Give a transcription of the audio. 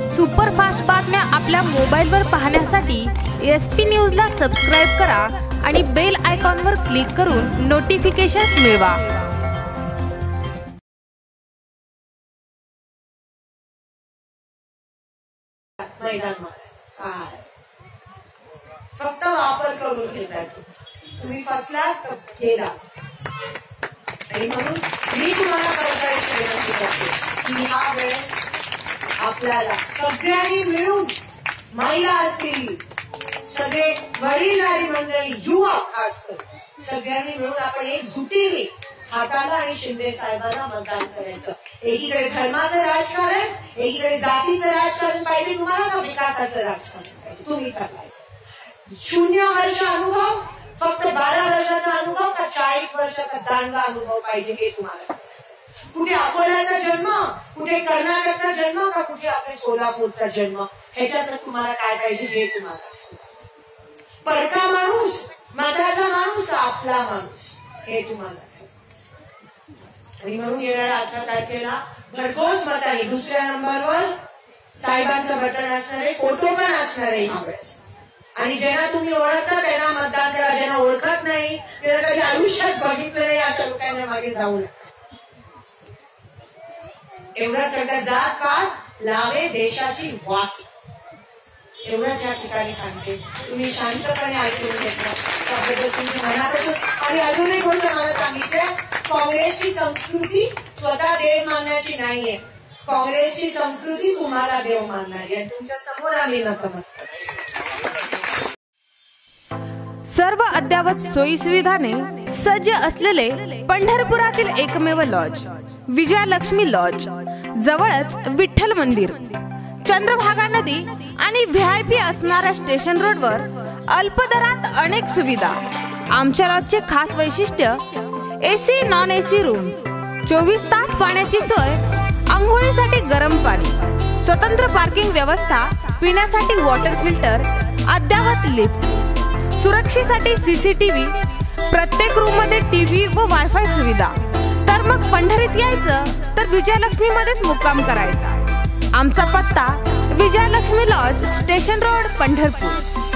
Superfast बातम्या आपल्या मोबाईलवर पाहण्यासाठी एस पी न्यूजला सबस्क्राईब करा आणि बेल आयकॉनवर क्लिक करून नोटिफिकेशन्स मिळवा. फक्त वापर करून घेतात तुम्ही फसला तर गेला. आणि म्हणून मी तुम्हाला कळकळीची की हा वेळेस आपल्याला सगळ्यांनी मिळून महिला असतील सगळे वडीलधारी मंडळी युवा खास करून सगळ्यांनी मिळून आपण एक जुटीने हाताला आणि शिंदे साहेबांना मतदान करायचं. एकीकडे धर्माचं राजकारण एकीकडे जातीचं राजकारण पाहिजे तुम्हाला का विकासाचं राजकारण पाहिजे? तुम्ही करायचं शून्य वर्ष अनुभव फक्त बारा वर्षाचा अनुभव का चाळीस वर्षाचा दांडगा अनुभव पाहिजे हे तुम्हाला? कुठे अकोल्याचा जन्म कुठे कर्नाटकचा जन्म का कुठे आपल्या सोलापूरचा जन्म? ह्याच्यातनं तुम्हाला काय पाहिजे हे तुम्हाला. परका माणूस म्हातारला माणूस आपला माणूस. हे तुम्हाला. आणि म्हणून येणाऱ्या अठरा तारखेला भरघोस मताने दुसऱ्या नंबरवर साहेबांचं बटन असणार आहे फोटो पण असणार आहे यावेळेस आणि ज्यांना तुम्ही ओळखता त्यांना मतदान करा. ज्यांना ओळखत नाही त्यांना कधी आयुष्यात बघितलं नाही अशा लोकांना मागे जाऊ नका. एवढा त्यांचा जात लावे देशाची वाट. एवढंच या ठिकाणी सांगते. तुम्ही शांतपणे ऐकून घेतलं. त्याबद्दल तुम्ही मनापासून आणि अजूनही गोष्ट मला सांगितलं. काँग्रेसची संस्कृती स्वतः देव मानण्याची नाहीये. काँग्रेसची संस्कृती तुम्हाला देव मानणारी आणि तुमच्यासमोर आम्ही नतमस्तक. सर्व अद्यावत सोयी सुविधाने सज्ज असलेले पंढरपुरातील एकमेव लॉज विजयालक्ष्मी लॉज. जवळच विठ्ठल मंदिर. चंद्रभागा नदी आणि व्ही आय पी असणाऱ्या स्टेशन रोडवर अल्पदरात अनेक सुविधा. आमच्या लॉजचे खास वैशिष्ट्य एसी नॉन एसी रूम्स चोवीस तास पाण्याची सोय आंघोळीसाठी गरम पाणी स्वतंत्र पार्किंग व्यवस्था पिण्यासाठी वॉटर फिल्टर अद्ययावत लिफ्ट सुरक्षेसाठी सीसीटीव्ही प्रत्येक रूममध्ये टीव्ही व वायफाय सुविधा. तर मग पंढरीत यायचं तर विजयलक्ष्मी मध्येच मुक्काम करायचा. आमचा पत्ता Vijayalakshmi lodge station road Pandharpur.